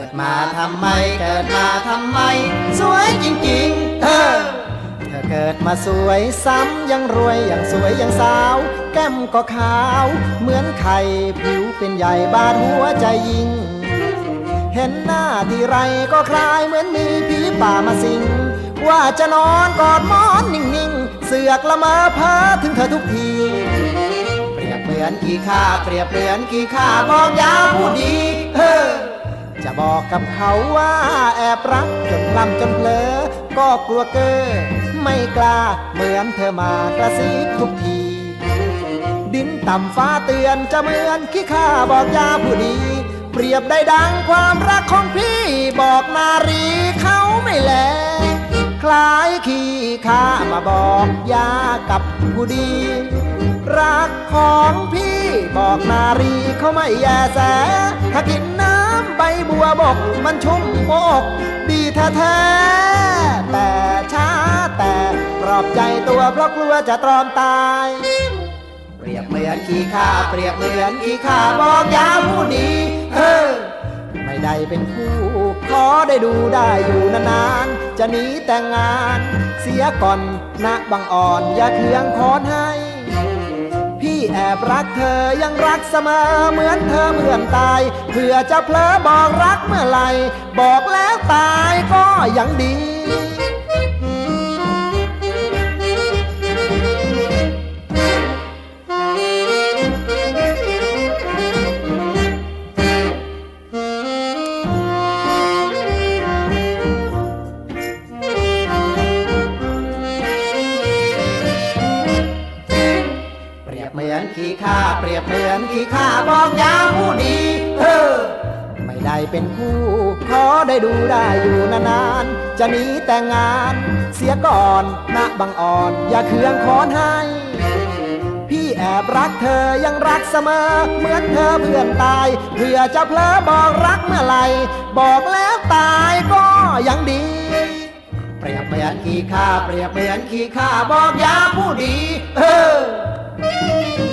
เกิดมาทำไม เกิดมาทำไม สวยจริงๆเออเธอเกิดมาสวยซ้ำยังรวยยังสวยยังสาว แก้มก็ขาว เหมือนไข่ผิวเป็นใหญ่บาดหัวใจยิง เห็นหน้าทีไรก็คลายเหมือนมีผีป่ามาสิง ว่าจะนอนกอดมอนนิ่งๆ เสือกละเมอเพ้อถึงเธอทุกทีเปรียบเหมือนกี่ข้าเปรียบเหมือนกี่ข้าบอกยาผู้ดีเฮ้อ จะบอกกับเขาว่าแอบรักจนพลัมจนเผลอ ก็กลัวเกอไม่กล้าเหมือนเธอมากระซิบทุกที ดินต่ำฟ้าเตือนจะเหมือนขี้ข้าบอกยาผู้ดี เปรียบได้ดังความรักของพี่บอกนารีเขาไม่แล คล้ายขี้ข้ามาบอกยากับผู้ดี รักของพี่บอกนารีเขาไม่แยแสถ้ากินน้ำใบบัวบกมันชุ่มอกดีแท้ๆแต่ช้าแต่ปลอบใจตัวเพราะกลัวจะตรอมตายเปรียบเหมือนขี้ข้าเปรียบเหมือนขี้ข้าบอกยาผู้ดีเฮ้อไม่ได้เป็นคู่ขอได้ดูได้อยู่นานๆจะหนีแต่งงาน เสียก่อนนะบังอ่อนอย่าเคืองคอนให้ พี่แอบรักเธอยังรักเสมอเหมือนเธอเหมือนตายเพื่อจะเพลอบอกรักเมื่อไหร่บอกแล้วตายก็ยังดี รียบเหมือนขี้ข้าเปรียบเหมือนขี้ข้าบอกยามผู้ดีเออไม่ได้เป็นคู่ ขอได้ดูได้อยู่นานๆ จะหนีแต่งงาน เสียก่อนนะบังอ่อน อย่าเคืองคอนให้ พี่แอบรักเธอยังรักเสมอ เหมือนเธอเพื่อนตายเพื่อจะเพลอบอกรักเมื่อไหร่บอกแล้วตายก็ยังดีเปรียบเหมือนขี้ข้าเปรียบเหมือนขี้ข้าบอกยาผู้ดี เออ Música